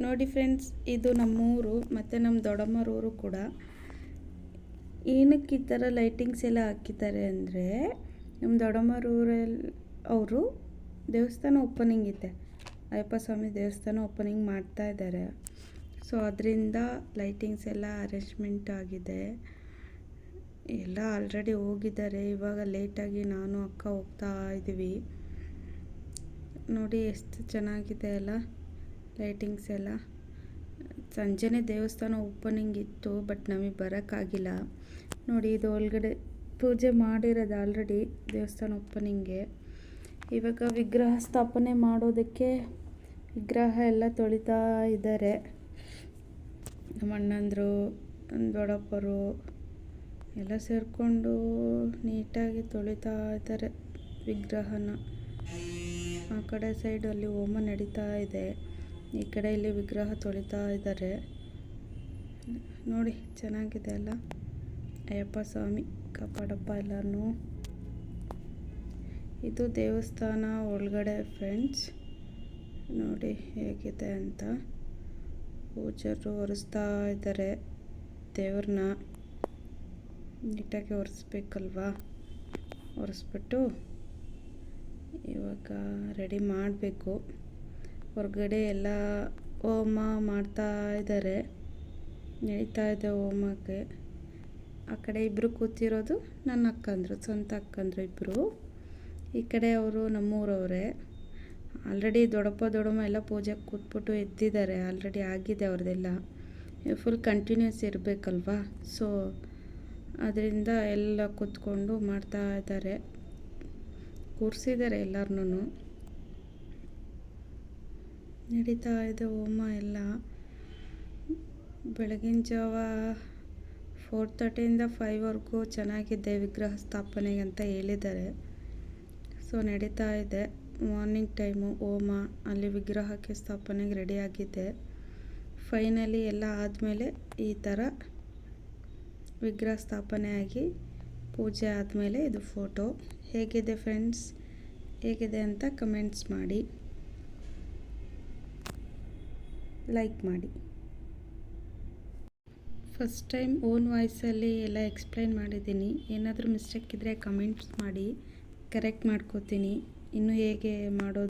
ನೋಡಿ ಫ್ರೆಂಡ್ಸ್, ಇದು ನಮ್ಮೂರು, ಮತ್ತು ನಮ್ಮ ದೊಡ್ಡಮ್ಮರೂರು ಕೂಡ. ಏನಕ್ಕೆ ಈ ಥರ ಲೈಟಿಂಗ್ಸ್ ಎಲ್ಲ ಹಾಕಿದ್ದಾರೆ ಅಂದರೆ ನಮ್ಮ ದೊಡ್ಡಮ್ಮರೂರಲ್ಲಿ ಅವರು ದೇವಸ್ಥಾನ ಓಪನಿಂಗ್ ಇದೆ. ಅಯ್ಯಪ್ಪ ಸ್ವಾಮಿ ದೇವಸ್ಥಾನ ಓಪನಿಂಗ್ ಮಾಡ್ತಾ ಇದ್ದಾರೆ. ಸೊ ಅದರಿಂದ ಲೈಟಿಂಗ್ಸ್ ಎಲ್ಲ ಅರೇಂಜ್ಮೆಂಟ್ ಆಗಿದೆ. ಎಲ್ಲ ಆಲ್ರೆಡಿ ಹೋಗಿದ್ದಾರೆ. ಇವಾಗ ಲೇಟಾಗಿ ನಾನು, ಅಕ್ಕ ಹೋಗ್ತಾ ಇದ್ದೀವಿ. ನೋಡಿ, ಎಷ್ಟು ಚೆನ್ನಾಗಿದೆ ಅಲ್ಲ. ಲೈಟಿಂಗ್ಸ್ ಎಲ್ಲ. ಸಂಜೆನೇ ದೇವಸ್ಥಾನ ಓಪನಿಂಗ್ ಇತ್ತು, ಬಟ್ ನಮಗೆ ಬರೋಕ್ಕಾಗಿಲ್ಲ. ನೋಡಿ, ಇದು ಒಳಗಡೆ ಪೂಜೆ ಮಾಡಿರೋದು ಆಲ್ರೆಡಿ ದೇವಸ್ಥಾನ ಓಪನಿಂಗೆ ಇವಾಗ ವಿಗ್ರಹ ಸ್ಥಾಪನೆ ಮಾಡೋದಕ್ಕೆ ವಿಗ್ರಹ ಎಲ್ಲ ತೊಳಿತಾ ಇದ್ದಾರೆ ನಮ್ಮ ಅಣ್ಣಂದರು, ನಮ್ಮ ದೊಡ್ಡಪ್ಪರು ಎಲ್ಲ ಸೇರಿಕೊಂಡು ನೀಟಾಗಿ ತೊಳಿತಾ ಇದ್ದಾರೆ ವಿಗ್ರಹನ. ಆ ಕಡೆ ಸೈಡಲ್ಲಿ ಹೋಮ ನಡೀತಾ ಇದೆ. ಈ ಕಡೆ ಇಲ್ಲಿ ವಿಗ್ರಹ ತೊಳಿತಾ ಇದ್ದಾರೆ. ನೋಡಿ, ಚೆನ್ನಾಗಿದೆ ಅಲ್ಲ? ಅಯ್ಯಪ್ಪ ಸ್ವಾಮಿ, ಕಾಪಾಡಪ್ಪ ಎಲ್ಲನೂ ಇದು ದೇವಸ್ಥಾನ ಒಳಗಡೆ ಫ್ರೆಂಡ್ಸ್ ನೋಡಿ ಹೇಗಿದೆ ಅಂತ. ಪೂಜರು ಒರೆಸ್ತಾ ಇದ್ದಾರೆ ದೇವ್ರನ್ನ. ನೀಟಾಗಿ ಒರೆಸ್ಬೇಕಲ್ವಾ? ಒರೆಸ್ಬಿಟ್ಟು ಇವಾಗ ರೆಡಿ ಮಾಡಬೇಕು. ಹೊರಗಡೆ ಎಲ್ಲ ಹೋಮ ಮಾಡ್ತಾ ಇದ್ದಾರೆ. ನಡೀತಾ ಇದೆ ಹೋಮಕ್ಕೆ. ಆ ಕಡೆ ಇಬ್ಬರು ಕೂತಿರೋದು ನನ್ನ ಅಕ್ಕಂದರು ಸ್ವಂತ ಅಕ್ಕಂದರು ಇಬ್ಬರು ಈ ಕಡೆ ಅವರು ನಮ್ಮೂರವರೇ. ಆಲ್ರೆಡಿ ದೊಡ್ಡಪ್ಪ, ದೊಡ್ಡಮ್ಮ ಎಲ್ಲ ಪೂಜೆಗೆ ಕೂತ್ಬಿಟ್ಟು ಎದ್ದಿದ್ದಾರೆ. ಆಲ್ರೆಡಿ ಆಗಿದೆ ಅವ್ರದ್ದೆಲ್ಲ. Full continuous ಇರಬೇಕಲ್ವಾ? ಸೊ ಅದರಿಂದ ಎಲ್ಲ ಕೂತ್ಕೊಂಡು ಮಾಡ್ತಾ ಇದ್ದಾರೆ. ಕೂರಿಸಿದ್ದಾರೆ ಎಲ್ಲರನ್ನೂ. ನಡೀತಾ ಇದೆ ಹೋಮ ಎಲ್ಲ. ಬೆಳಗಿನ ಜಾವ ಫೋರ್ ತರ್ಟಿಯಿಂದ ಫೈವ್ವರೆಗೂ ಚೆನ್ನಾಗಿದೆ ವಿಗ್ರಹ ಸ್ಥಾಪನೆಗೆ ಅಂತ ಹೇಳಿದ್ದಾರೆ. ಸೊ ನಡೀತಾ ಇದೆ. ಮಾರ್ನಿಂಗ್ ಟೈಮು ಹೋಮ ಅಲ್ಲಿ ವಿಗ್ರಹಕ್ಕೆ ಸ್ಥಾಪನೆಗೆ ರೆಡಿಯಾಗಿದೆ ಫೈನಲಿ ಎಲ್ಲ ಆದಮೇಲೆ ಈ ಥರ ವಿಗ್ರಹ ಸ್ಥಾಪನೆ ಆಗಿ ಪೂಜೆ ಆದಮೇಲೆ ಇದು ಫೋಟೋ ಹೇಗಿದೆ ಫ್ರೆಂಡ್ಸ್ ಹೇಗಿದೆ ಅಂತ ಕಮೆಂಟ್ಸ್ ಮಾಡಿ. ಲೈಕ್ ಮಾಡಿ. ಫಸ್ಟ್ ಟೈಮ್ ಓನ್ ವಾಯ್ಸಲ್ಲಿ ಎಲ್ಲ ಎಕ್ಸ್ಪ್ಲೈನ್ ಮಾಡಿದ್ದೀನಿ. ಏನಾದರೂ ಮಿಸ್ಟೇಕ್ ಇದ್ದರೆ ಕಮೆಂಟ್ಸ್ ಮಾಡಿ ಕರೆಕ್ಟ್ ಮಾಡ್ಕೋತೀನಿ. ಇನ್ನು ಹೇಗೆ ಮಾಡೋದು?